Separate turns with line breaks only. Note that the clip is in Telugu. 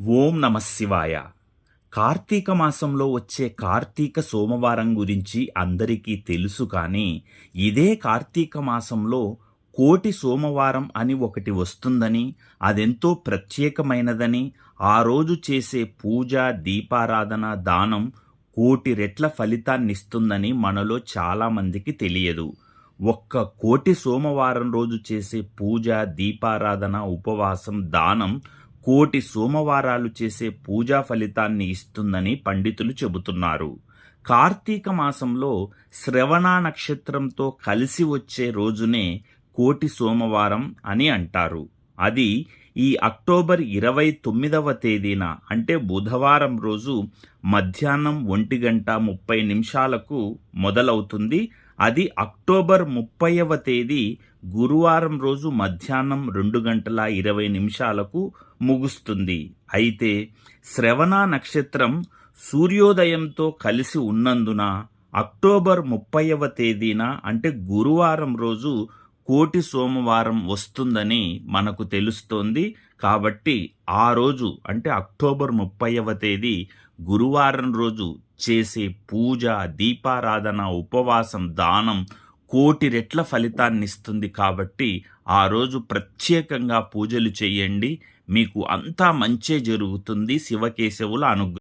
ఓం నమ శివాయ. కార్తీక మాసంలో వచ్చే కార్తీక సోమవారం గురించి అందరికీ తెలుసు కానీ ఇదే కార్తీక మాసంలో కోటి సోమవారం అని ఒకటి వస్తుందని అదెంతో ప్రత్యేకమైనదని ఆ రోజు చేసే పూజ దీపారాధన దానం కోటి రెట్ల ఫలితాన్నిస్తుందని మనలో చాలామందికి తెలియదు. ఒక్క కోటి సోమవారం రోజు చేసే పూజ దీపారాధన ఉపవాసం దానం కోటి సోమవారాలు చేసే పూజా ఫలితాన్ని ఇస్తుందని పండితులు చెబుతున్నారు. కార్తీక మాసంలో శ్రవణ నక్షత్రంతో కలిసి వచ్చే రోజునే కోటి సోమవారం అని అంటారు. అది ఈ అక్టోబర్ ఇరవై తొమ్మిదవ తేదీన అంటే బుధవారం రోజు మధ్యాహ్నం ఒంటి గంట ముప్పై నిమిషాలకు మొదలవుతుంది. అది అక్టోబర్ ముప్పైవ తేదీ గురువారం రోజు మధ్యాహ్నం రెండు గంటల ఇరవై నిమిషాలకు ముగుస్తుంది. అయితే శ్రవణ నక్షత్రం సూర్యోదయంతో కలిసి ఉన్నందున అక్టోబర్ ముప్పైవ తేదీన అంటే గురువారం రోజు కోటి సోమవారం వస్తుందని మనకు తెలుస్తోంది. కాబట్టి ఆ రోజు అంటే అక్టోబర్ ముప్పైవ తేదీ గురువారం రోజు చేసే పూజ దీపారాధన ఉపవాసం దానం కోటి రెట్ల ఫలితాన్ని ఇస్తుంది కాబట్టి ఆ రోజు ప్రత్యేకంగా పూజలు చేయండి. మీకు అంతా మంచే జరుగుతుంది శివకేశవుల అనుగ్రహం.